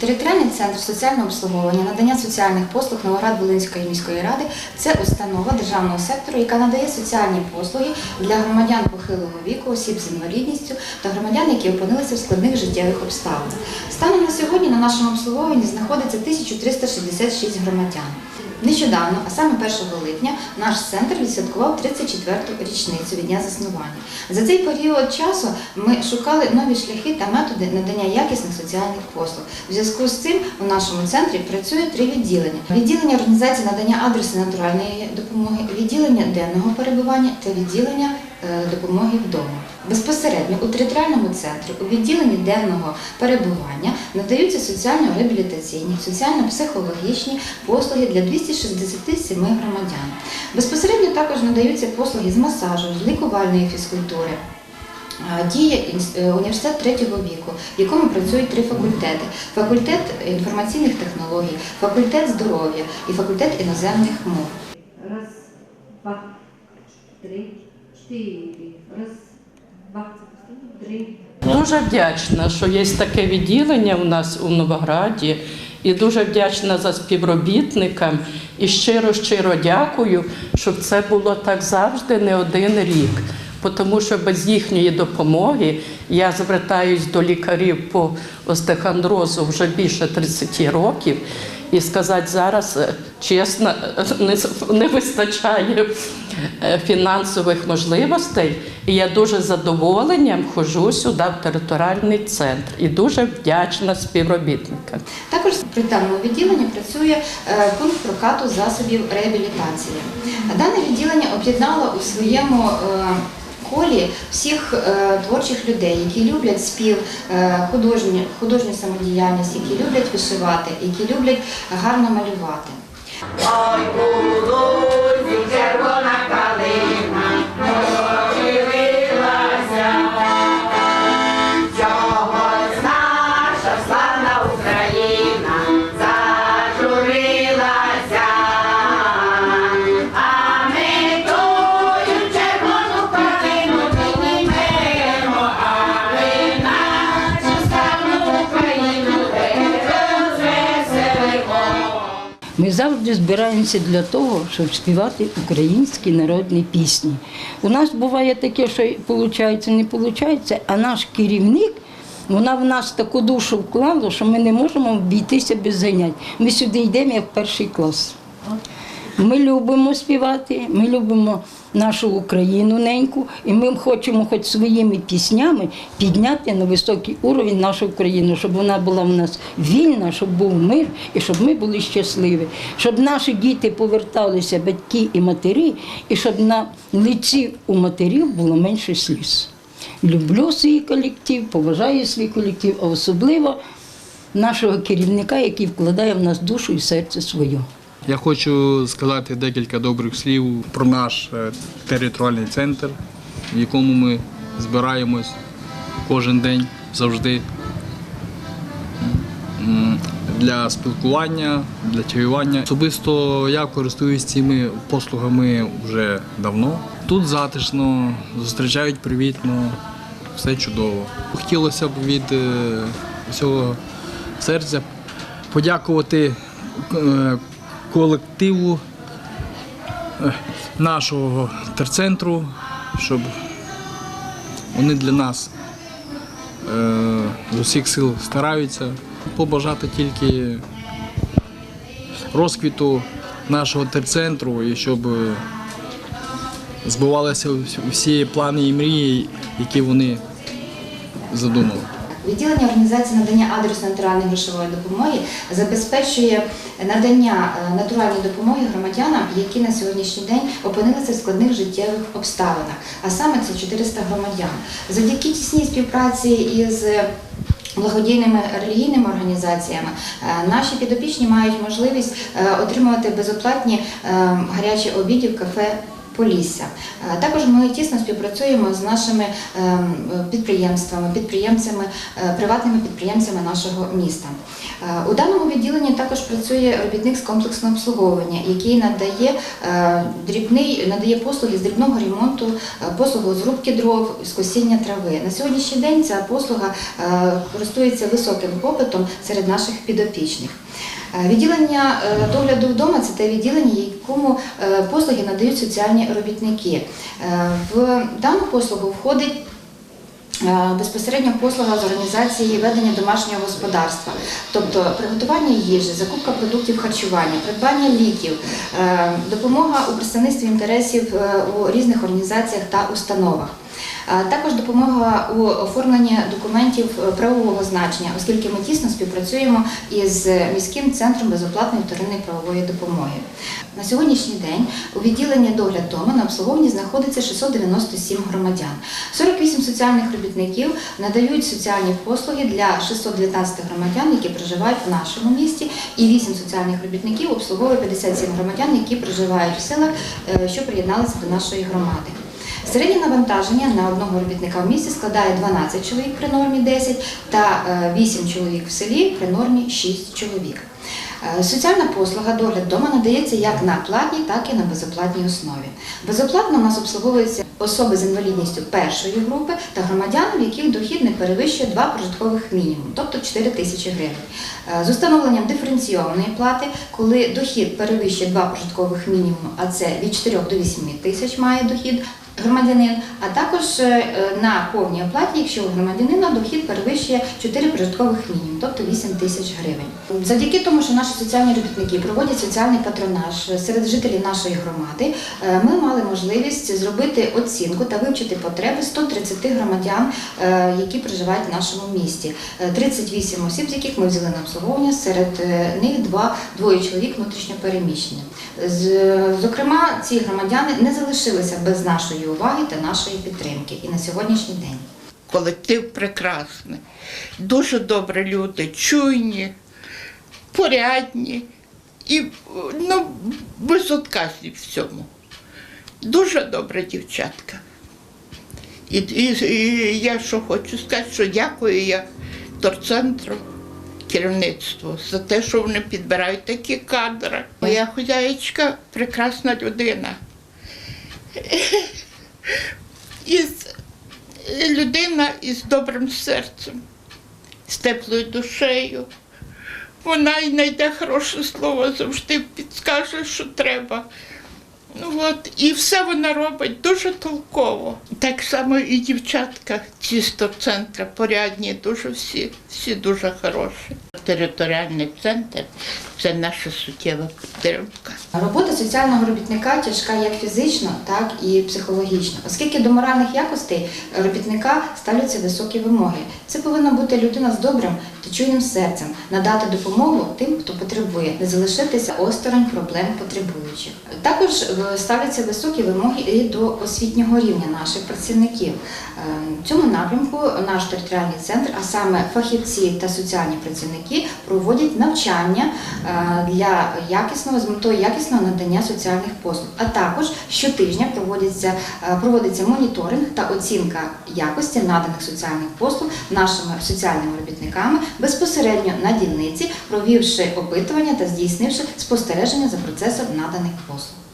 Територіальний центр соціального обслуговування, надання соціальних послуг Новоград-Волинської міської ради це установа державного сектору, яка надає соціальні послуги для громадян похилого віку, осіб з інвалідністю та громадян, які опинилися в складних життєвих обставинах. Станом на сьогодні на нашому обслуговуванні знаходиться 1366 громадян. Нещодавно, а саме 1 липня, наш центр відсвяткував 34-ту річницю від дня заснування. За цей період часу ми шукали нові шляхи та методи надання якісних соціальних послуг. В зв'язку з цим у нашому центрі працює три відділення: відділення організації надання адресу натуральної допомоги, відділення денного перебування та відділення е, допомоги вдома. Безпосередньо у територіальному центрі у відділенні денного перебування надаються соціально-реабілітаційні, соціально-психологічні послуги для 267 громадян. Безпосередньо також надаються послуги з масажу, з лікувальної фізкультури. Діє е, університет третього віку, в якому працюють три факультети: факультет інформаційних технологій, факультет здоров'я і факультет іноземних мов. Раз, два, три, чотири. Раз. Дуже вдячна, що є таке відділення у нас у Новограді, і дуже вдячна за співробітникам. І щиро щиро дякую, щоб це було так завжди не один рік. Тому що без їхньої допомоги я звертаюсь до лікарів по остеохондрозу вже більше 30 років. І сказати зараз е, чесно, не, вистачає е, фінансових можливостей. І я дуже задоволенням ходжу сюди в територіальний центр і дуже вдячна співробітникам. Також при даному відділенні працює е, пункт прокату засобів реабілітації. Дане відділення об'єднало у своєму колі всіх е, творчих людей, які люблять спів, е, художню, художню самодіяльність, які люблять вишивати, які люблять гарно малювати. Завжди збираємося для того, щоб співати українські народні пісні. У нас буває таке, що виходить, не виходить, а наш керівник. Вона в нас таку душу вклала, що ми не можемо обійтися без занять. Ми сюди йдемо як перший клас. Ми любимо співати, ми любимо нашу Україну неньку, і ми хочемо хоч своїми піснями підняти на високий уровень нашу Україну, щоб вона була в нас вільна, щоб був мир і щоб ми були щасливі, щоб наші діти поверталися, батьки і матері, і щоб на лиці у матерів було менше сліз. Люблю свій колектив, поважаю свій колектив, а особливо нашого керівника, який вкладає в нас душу і серце своє. Я хочу сказати декілька добрих слів про наш е, територіальний центр, в якому ми збираємось кожен день завжди для спілкування, для чаювання. Особисто я користуюсь цими послугами вже давно. Тут затишно, зустрічають привітно, все чудово. Хотілося б від е, всього серця подякувати е, колективу е, нашого терцентру, щоб вони для нас е, з усіх сил стараються. Побажати тільки розквіту нашого терцентру і щоб е, збувалися всі плани і мрії, які вони задумали. Відділення організації надання адресу натуральної грошової допомоги забезпечує надання е, натуральної допомоги громадянам, які на сьогоднішній день опинилися в складних життєвих обставинах, а саме це 400 громадян. Завдяки тісній співпраці із Благодійними релігійними організаціями е, наші підопічні мають можливість е, отримувати безоплатні гарячі обіди в кафе Полісся. Е, Також ми тісно співпрацюємо з нашими ем, підприємствами, підприємцями, е, приватними підприємцями нашого міста. Е, У даному відділенні також працює робітник з комплексного обслуговування, який надає дрібний надає послуги з дрібного ремонту, послугу з рубки дров, з косіння трави. На сьогоднішній день ця послуга користується високим попитом серед наших підопічних. Е, Відділення е, догляду вдома це те відділення, якому е, послуги надають соціальні робітники. В дану послугу входить безпосередньо послуга з організації ведення домашнього господарства, тобто приготування їжі, закупка продуктів харчування, придбання ліків, допомога у представництві інтересів у різних організаціях та установах. Також допомога у оформленні документів е, правового значення, оскільки ми тісно співпрацюємо із міським центром безоплатної вторинної правової допомоги. На сьогоднішній день у відділенні догляд дому на обслуговуванні знаходиться 697 громадян. 48 соціальних робітників надають соціальні послуги для 619 громадян, які проживають в нашому місті, і 8 соціальних робітників обслуговує 57 громадян, які проживають в селах, е, що приєдналися до нашої громади. Середнє навантаження на одного робітника в місті складає 12 чоловік при нормі 10 та е, 8 чоловік в селі при нормі 6 чоловік. Е, Соціальна послуга догляд вдома надається як на платній, так і на безоплатній основі. Безоплатно у нас обслуговуються особи з інвалідністю першої групи та громадяни, в яких дохід не перевищує два прожиткових мінімум, тобто 4 тисячі гривень. Е, З установленням диференційованої плати, коли дохід перевищує два прожиткових мінімум, а це від 4 до 8 тисяч має дохід, громадянин, а також е, на повній оплаті, якщо у громадянина дохід перевищує 4 прожиткових мінімум, тобто 8 тисяч гривень. Завдяки тому, що наші соціальні робітники проводять соціальний патронаж серед жителів нашої громади, е, ми мали можливість зробити оцінку та вивчити потреби 130 громадян, е, які проживають в нашому місті. Е, 38 осіб, з яких ми взяли на обслуговування, серед них два двоє чоловік внутрішньопереміщені. Зокрема, ці громадяни не залишилися без нашої уваги та нашої підтримки і на сьогоднішній день. Колектив прекрасний. Дуже добрі люди, чуйні, порядні і ну, безотказні в цьому. Дуже добра дівчатка. І, і, і я що хочу сказати, що дякую я торцентру керівництву за те, що вони підбирають такі кадри. Моя хозяєчка прекрасна людина. Із людина із добрим серцем, з теплою душею. Вона й знайде хороше слово, завжди підскаже, що треба. Ну, от, і все вона робить дуже толково. Так само і дівчатка з центра порядні, дуже всі, всі дуже хороші. Територіальний центр це наша суттєва підтримка. Робота соціального робітника тяжка як фізично, так і психологічно, оскільки до моральних якостей робітника ставляться високі вимоги. Це повинна бути людина з добрим та чуйним серцем, надати допомогу тим, хто потребує, не залишитися осторонь проблем потребуючих. Також е, ставляться високі вимоги і до освітнього рівня наших працівників. Е, В цьому напрямку наш територіальний центр, а саме фахівці та соціальні працівники, проводять навчання е, для якісного з метою якісного надання соціальних послуг. А також щотижня проводиться, е, проводиться моніторинг та оцінка якості наданих соціальних послуг нашими соціальними робітниками безпосередньо на дільниці, провівши опитування та здійснивши спостереження за процесом наданих послуг.